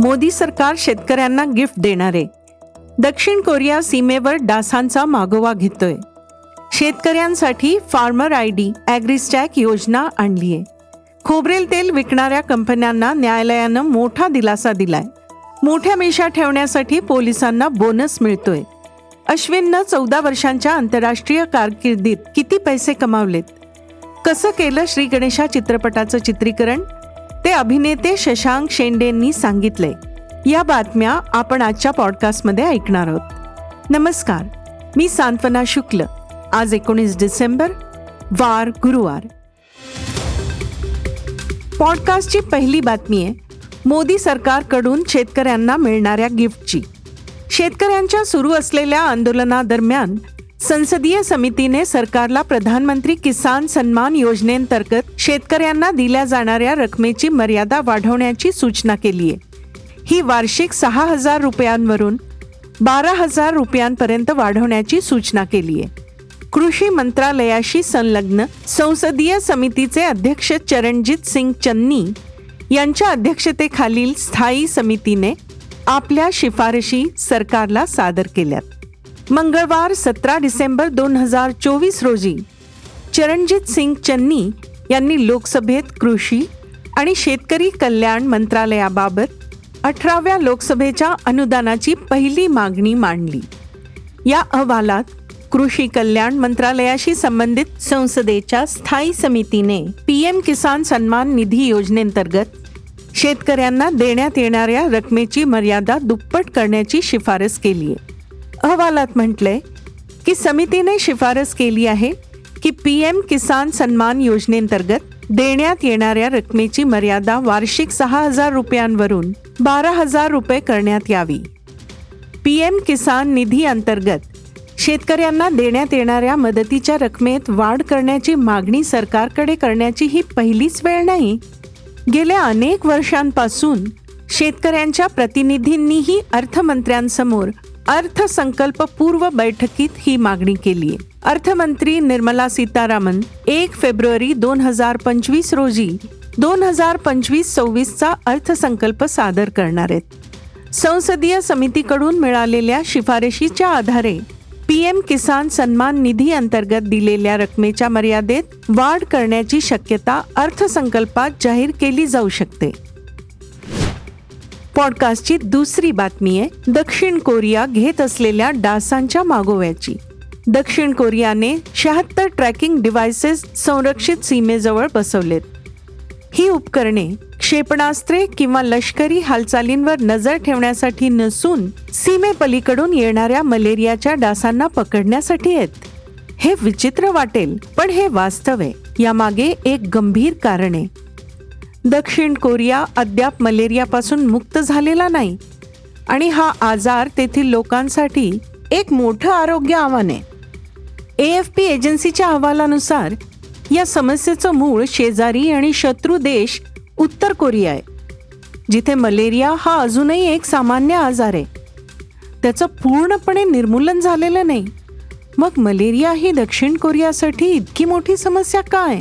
मोदी सरकार शेतकऱ्यांना गिफ्ट देणारे. दक्षिण कोरिया सीमेवर डासांचा मागोवा घेतोय. शेतकऱ्यांसाठी फार्मर आय डी ॲग्रिस्टॅक योजना आणलीय. खोबरेल तेल विकणाऱ्या कंपन्यांना न्यायालयानं मोठा दिलासा दिलाय. मोठ्या मिशा ठेवण्यासाठी पोलिसांना बोनस मिळतोय. अश्विननं चौदा वर्षांच्या आंतरराष्ट्रीय कारकिर्दीत किती पैसे कमावलेत? कसं केलं श्री गणेशा चित्रपटाचं चित्रीकरण? ते अभिनेते शशांक शेंडेंनी सांगितले. या बातम्या आपण आजच्या पॉडकास्टमध्ये ऐकणार आहोत. नमस्कार मी सांत्वना शुक्ल. आज एकोणीस डिसेंबर वार गुरुवार. पॉडकास्टची पहिली बातमी आहे मोदी सरकारकडून शेतकऱ्यांना मिळणाऱ्या गिफ्टची. शेतकऱ्यांच्या सुरू असलेल्या आंदोलनादरम्यान संसदीय समितीने सरकारला प्रधानमंत्री किसान सन्मान योजनेअंतर्गत शेतकऱ्यांना दिल्या जाणाऱ्या रकमेची मर्यादा वाढवण्याची सूचना केली आहे. ही वार्षिक सहा हजार रुपयांवरून बारा हजार रुपयांपर्यंत वाढवण्याची सूचना केली आहे. कृषी मंत्रालयाशी संलग्न संसदीय समितीचे अध्यक्ष चरणजित सिंग चन्नी यांच्या अध्यक्षतेखालील स्थायी समितीने आपल्या शिफारशी सरकारला सादर केल्यात. मंगळवार सतरा डिसेंबर दोन हजार चोवीस रोजी चरणजित सिंग चन्नी यांनी लोकसभेत कृषी आणि शेतकरी कल्याण मंत्रालयाबाबत अठराव्या लोकसभेच्या अनुदानाची पहिली मागणी मांडली. या अहवालात कृषी कल्याण मंत्रालयाशी संबंधित संसदेच्या स्थायी समितीने पीएम किसान सन्मान निधी योजनेअंतर्गत शेतकऱ्यांना देण्यात येणाऱ्या रकमेची मर्यादा दुप्पट करण्याची शिफारस केली आहे. अहवालात म्हटलंय की समितीने शिफारस केली आहे की पी एम किसान सन्मान योजनेअंतर्गत देण्यात येणाऱ्या रकमेची मर्यादा वार्षिक सहा हजार रुपयांवरून बारा हजार रुपये करण्यात यावी. पी एम किसान निधी अंतर्गत शेतकऱ्यांना देण्यात येणाऱ्या मदतीच्या रकमेत वाढ करण्याची मागणी सरकारकडे करण्याची ही पहिलीच वेळ नाही. गेल्या अनेक वर्षांपासून शेतकऱ्यांच्या प्रतिनिधींनीही अर्थमंत्र्यांसमोर अर्थसंकल्पपूर्व बैठकीत ही मागणी केली. आहे अर्थमंत्री निर्मला सीतारामन एक फेब्रुवारी दोन हजार पंचवीस रोजी दोन हजार पंचवीस सव्वीसचा अर्थसंकल्प सादर करणार आहेत. संसदीय समितीकडून मिळालेल्या शिफारशीच्या आधारे पीएम किसान सन्मान निधी अंतर्गत दिलेल्या रकमेच्या मर्यादेत वाढ करण्याची शक्यता अर्थसंकल्पात जाहीर केली जाऊ शकते. पॉडकास्टची दुसरी बातमी आहे दक्षिण कोरिया घेत असलेल्या डासांच्या मागोव्याची. दक्षिण कोरियाने शहात्तर ट्रॅकिंग डिव्हायसेस संरक्षित सीमेजवळ बसवलेत. ही उपकरणे क्षेपणास्त्रे किंवा लष्करी हालचालींवर नजर ठेवण्यासाठी नसून सीमेपलीकडून येणाऱ्या मलेरियाच्या डासांना पकडण्यासाठी आहेत. हे विचित्र वाटेल पण हे वास्तव आहे. यामागे एक गंभीर कारण आहे. दक्षिण कोरिया अद्याप मलेरियापासून मुक्त झालेला नाही. आणि हा आजार तेथील लोकांसाठी एक मोठं आरोग्य आव्हान आहे. ए एफ पी एजन्सीच्या अहवालानुसार या समस्येचं मूळ शेजारी आणि शत्रू देश उत्तर कोरिया आहे जिथे मलेरिया हा अजूनही एक सामान्य आजार आहे. त्याचं पूर्णपणे निर्मूलन झालेलं नाही. मग मलेरिया ही दक्षिण कोरियासाठी इतकी मोठी समस्या काय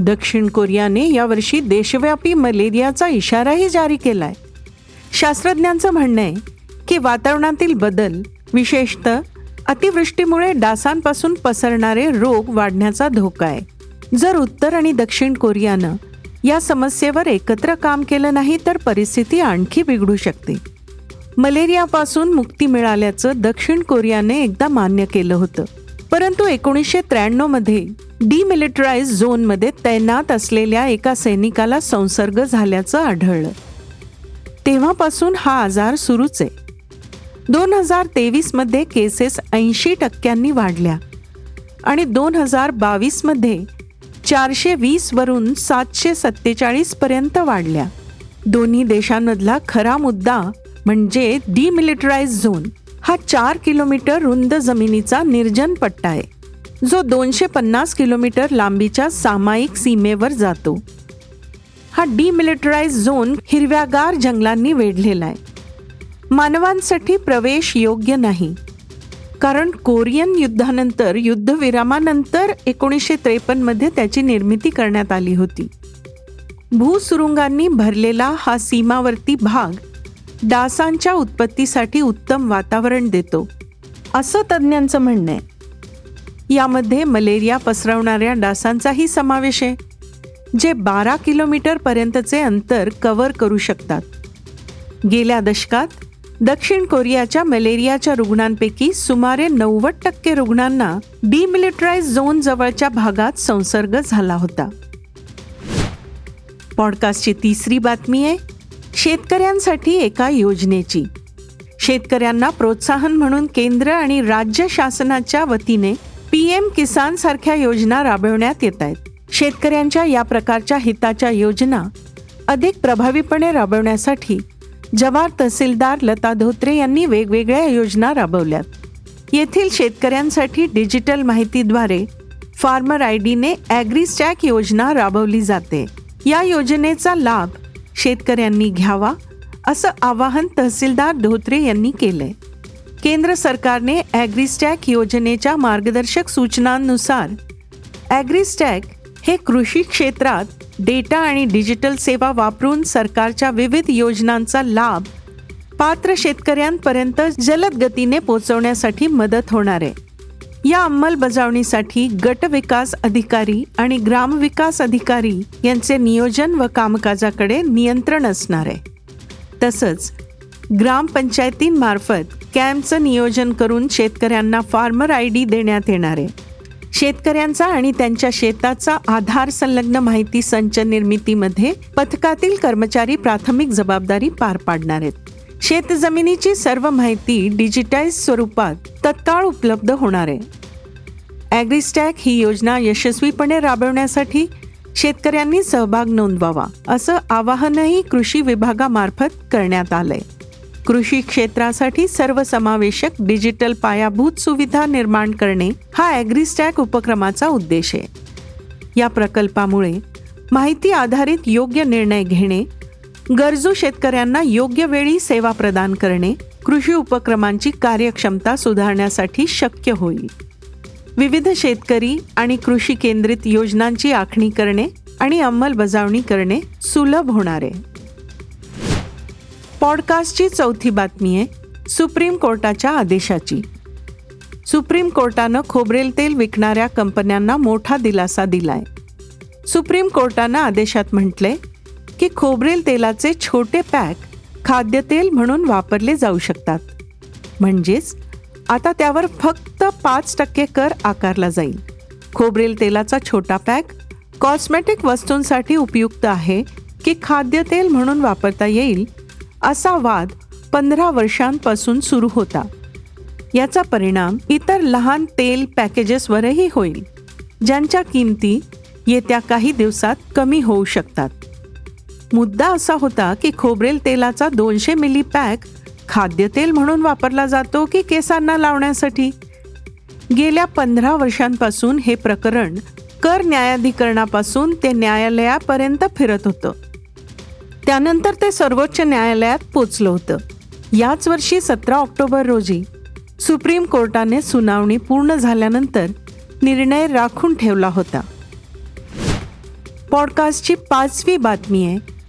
दक्षिण कोरियाने यावर्षी देशव्यापी मलेरियाचा इशाराही जारी केलाय. शास्त्रज्ञांचं म्हणणं आहे की वातावरणातील बदल विशेषतः अतिवृष्टीमुळे डासांपासून पसरणारे रोग वाढण्याचा धोका आहे. जर उत्तर आणि दक्षिण कोरियानं या समस्येवर एकत्र काम केलं नाही तर परिस्थिती आणखी बिघडू शकते. मलेरियापासून मुक्ती मिळाल्याचं दक्षिण कोरियाने एकदा मान्य केलं होतं. परंतु एकोणीसशे त्र्याण्णवमध्ये डिमिलिटराईज झोनमध्ये तैनात असलेल्या एका सैनिकाला संसर्ग झाल्याचं आढळलं. तेव्हापासून हा आजार सुरूच आहे. दोन हजार तेवीसमध्ये केसेस ऐंशी टक्क्यांनी वाढल्या आणि दोन हजार बावीसमध्ये चारशे वीसवरून सातशे सत्तेचाळीसपर्यंत वाढल्या. दोन्ही देशांमधला खरा मुद्दा म्हणजे डिमिलिटराईज झोन हा चार किलोमीटर रुंद जमिनीचा निर्जन पट्टा आहे. जो दोनशे पन्नास किलोमीटर लांबीच्या सामायिक सीमेवर जातो. हा डिमिलिटराइज झोन हिरव्यागार जंगलांनी वेढलेला आहे. मानवांसाठी प्रवेश योग्य नाही. कारण कोरियन युद्धानंतर युद्धविरामानंतर एकोणीसशे त्रेपन्नमध्ये त्याची निर्मिती करण्यात आली होती. भूसुरुंगांनी भरलेला हा सीमावर्ती भाग डासांच्या उत्पत्तीसाठी उत्तम वातावरण देतो. असं तज्ज्ञांचं म्हणणं आहे. यामध्ये मलेरिया पसरवणाऱ्या डासांचाही समावेश आहे जे बारा किलोमीटर पर्यंतचे अंतर कव्हर करू शकतात. गेल्या दशकात दक्षिण कोरियाच्या मलेरियाच्या रुग्णांपैकी सुमारे नव्वद टक्के रुग्णांना डिमिलिटराईज झोन जवळच्या भागात संसर्ग झाला होता. पॉडकास्टची तिसरी बातमी आहे शेतकऱ्यांसाठी एका योजनेची. शेतकऱ्यांना प्रोत्साहन म्हणून केंद्र आणि राज्य शासनाच्या वतीने पी एम किसान सारख्या योजना राबवण्यात येत आहेत. शेतकऱ्यांच्या या प्रकारच्या हिताच्या योजना अधिक प्रभावीपणे राबवण्यासाठी जवाहर तहसीलदार लता धोत्रे यांनी वेगवेगळ्या योजना राबवल्यात. येथील शेतकऱ्यांसाठी डिजिटल माहितीद्वारे फार्मर आय डीने ॲग्रीस्टॅक योजना राबवली जाते. या योजनेचा लाभ शेतकऱ्यांनी घ्यावा असं आवाहन तहसीलदार धोत्रे यांनी केलंय. केंद्र सरकारने ॲग्रीस्टॅक योजनेच्या मार्गदर्शक सूचनांनुसार ॲग्रीस्टॅक हे कृषी क्षेत्रात डेटा आणि डिजिटल सेवा वापरून सरकारच्या विविध योजनांचा लाभ पात्र शेतकऱ्यांपर्यंत जलद गतीने पोहोचवण्यासाठी मदत होणार आहे. या अंमलबजावणीसाठी गट विकास अधिकारी आणि ग्रामविकास अधिकारी यांचे नियोजन व कामकाजाकडे नियंत्रण असणार आहे. तसंच ग्रामपंचायतींमार्फत कॅम्पचं नियोजन करून शेतकऱ्यांना फार्मर आय डी देण्यात येणार आहे. शेतकऱ्यांचा आणि त्यांच्या शेताचा आधार संलग्न माहिती संच निर्मितीमध्ये पथकातील कर्मचारी प्राथमिक जबाबदारी पार पाडणार आहेत. शेतजमिनीची सर्व माहिती डिजिटाईज स्वरूपात तत्काळ उपलब्ध होणार आहे. ॲग्रीस्टॅक ही योजना यशस्वीपणे राबवण्यासाठी शेतकऱ्यांनी सहभाग नोंदवावा असं आवाहनही कृषी विभागामार्फत करण्यात आलंय. कृषी क्षेत्रासाठी सर्वसमावेशक डिजिटल पायाभूत सुविधा निर्माण करणे हा ॲग्रीस्टॅक उपक्रमाचा उद्देश आहे. या प्रकल्पामुळे माहिती आधारित योग्य निर्णय घेणे गरजू शेतकऱ्यांना योग्य वेळी सेवा प्रदान करणे कृषी उपक्रमांची कार्यक्षमता सुधारण्यासाठी शक्य होईल. विविध शेतकरी आणि कृषी केंद्रित योजनांची आखणी करणे आणि अंमलबजावणी करणे सुलभ होणार आहे. पॉडकास्टची चौथी बातमी आहे सुप्रीम कोर्टाच्या आदेशाची. सुप्रीम कोर्टानं खोबरेल तेल विकणाऱ्या कंपन्यांना मोठा दिलासा दिलाय. सुप्रीम कोर्टानं आदेशात म्हटलंय की खोबरेल तेलाचे छोटे पॅक खाद्यतेल म्हणून वापरले जाऊ शकतात. म्हणजेच आता त्यावर फक्त पाच टक्के कर आकारला जाईल. खोबरेल तेलाचा छोटा पॅक कॉस्मेटिक वस्तूंसाठी उपयुक्त आहे की खाद्यतेल म्हणून वापरता येईल असा वाद पंधरा वर्षांपासून सुरू होता. याचा परिणाम इतर लहान तेल पॅकेजेसवरही होईल ज्यांच्या किमती येत्या काही दिवसात कमी होऊ शकतात. मुद्दा असा होता की खोबरेल तेलाचा दोनशे मिली पॅक खाद्यतेल म्हणून वापरला जातो की केसांना लावण्यासाठी? गेल्या पंधरा वर्षांपासून हे प्रकरण कर न्यायाधिकरणापासून ते न्यायालयापर्यंत फिरत होतं. त्यानंतर ते सर्वोच्च न्यायालयात पोचलं होतं. याच वर्षी सतरा ऑक्टोबर रोजी सुप्रीम कोर्टाने सुनावणी पूर्ण झाल्यानंतर निर्णय राखून ठेवला होता. पॉडकास्टची पाचवी बातमी आहे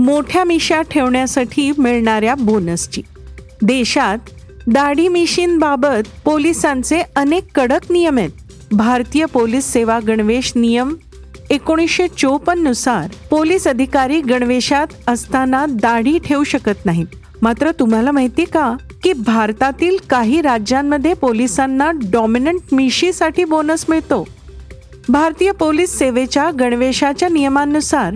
मोठ्या मिशा ठेवण्यासाठी मिळणाऱ्या बोनसची. देशात दाढी मिशींबाबत पोलिसांचे अनेक कडक नियम आहेत. भारतीय पोलीस सेवा गणवेश नियम एकोणीसशे चोपन्ननुसार पोलीस अधिकारी गणवेशात असताना दाढी ठेवू शकत नाहीत. मात्र तुम्हाला माहिती का? की भारतातील काही राज्यांमध्ये पोलिसांना डॉमिनंट मिशीसाठी बोनस मिळतो. भारतीय पोलीस सेवेच्या गणवेशाच्या नियमांनुसार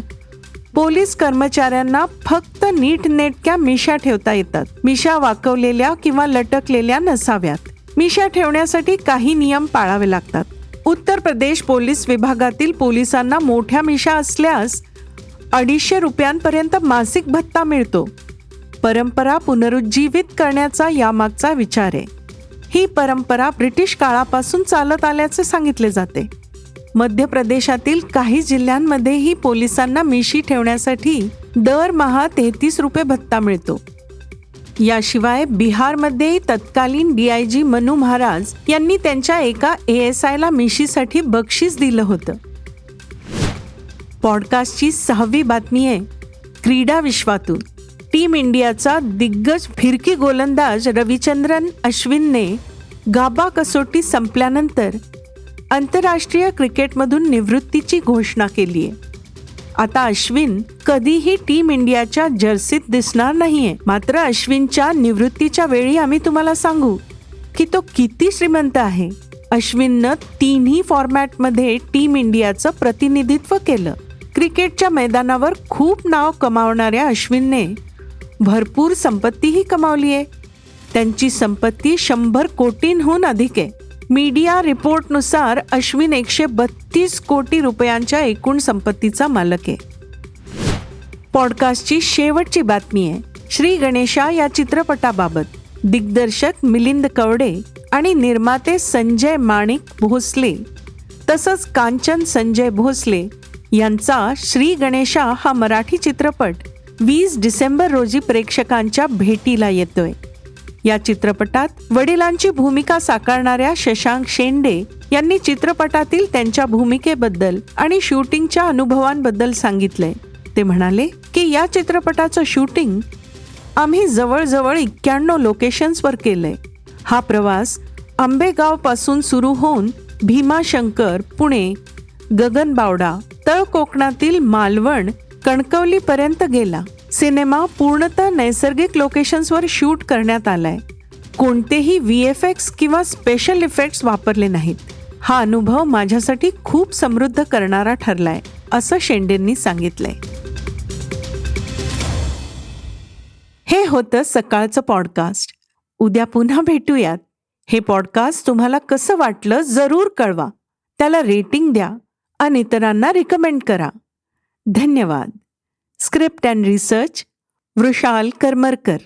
पोलीस कर्मचाऱ्यांना फक्त नीटनेटक्या मिशा ठेवता येतात. मिशा वाकवलेल्या किंवा लटकलेल्या नसाव्यात. मिशा ठेवण्यासाठी काही नियम पाळावे लागतात. उत्तर प्रदेश पोलीस विभागातील पोलिसांना मोठ्या मिशा असल्यास अडीचशे रुपयांपर्यंत मासिक भत्ता मिळतो. परंपरा पुनरुज्जीवित करण्याचा यामागचा विचार आहे. ही परंपरा ब्रिटिश काळापासून चालत आल्याचे सांगितले जाते. मध्य प्रदेशातील काही जिल्ह्यांमध्येही पोलिसांना मिशी ठेवण्यासाठी दरमहा तेहतीस रुपये भत्ता मिळतो. याशिवाय बिहारमध्ये तत्कालीन डीआयजी मनू महाराज यांनी त्यांच्या एका ए एस आयला मिशीसाठी बक्षीस दिलं होतं. पॉडकास्टची सहावी बातमी आहे क्रीडा विश्वातून. टीम इंडियाचा दिग्गज फिरकी गोलंदाज रविचंद्रन अश्विनने गाबा कसोटी संपल्यानंतर आंतरराष्ट्रीय क्रिकेटमधून निवृत्तीची घोषणा केली आहे आता अश्विन कधीही टीम इंडियाच्या जर्सीत दिसणार नाहीये. मात्र अश्विनच्या निवृत्तीच्या वेळी आम्ही तुम्हाला सांगू की तो किती श्रीमंत आहे. अश्विननं तिन्ही फॉर्मॅटमध्ये टीम इंडियाचं प्रतिनिधित्व केलं. क्रिकेटच्या मैदानावर खूप नाव कमावणाऱ्या अश्विनने भरपूर संपत्तीही कमावली आहे त्यांची संपत्ती शंभर कोटींहून अधिक आहे. मीडिया रिपोर्टनुसार अश्विन एकशे बत्तीस कोटी रुपयांच्या एकूण संपत्तीचा मालक आहे. पॉडकास्टची शेवटची बातमी आहे. श्री गणेशा या चित्रपटाबाबत दिग्दर्शक मिलिंद कवडे आणि निर्माते संजय माणिक भोसले तसंच कांचन संजय भोसले यांचा श्री गणेशा हा मराठी चित्रपट वीस डिसेंबर रोजी प्रेक्षकांच्या भेटीला येतोय. या चित्रपटात वडिलांची भूमिका साकारणाऱ्या शशांक शेंडे यांनी चित्रपटातील त्यांच्या भूमिकेबद्दल आणि शूटिंगच्या अनुभवांबद्दल सांगितलंय ते म्हणाले की या चित्रपटाचं शूटिंग आम्ही जवळजवळ एक्क्याण्णव लोकेशन्सवर केलंय. हा प्रवास आंबेगावपासून सुरू होऊन भीमाशंकर पुणे गगनबावडा तळ कोकणातील मालवण कणकवलीपर्यंत गेला. सिनेमा पूर्णतः नैसर्गिक लोकेशन्सवर शूट करण्यात आलाय. कोणतेही व्ही एफ एक्स किंवा स्पेशल इफेक्ट्स वापरले नाहीत. हा अनुभव माझ्यासाठी खूप समृद्ध करणारा ठरलाय असं शेंडेंनी सांगितलंय. हे होतं सकाळचं पॉडकास्ट उद्या पुन्हा भेटूयात. हे पॉडकास्ट तुम्हाला कसं वाटलं जरूर कळवा. त्याला रेटिंग द्या आणि इतरांना रिकमेंड करा. धन्यवाद. Script and research Vrushal Karmarkar.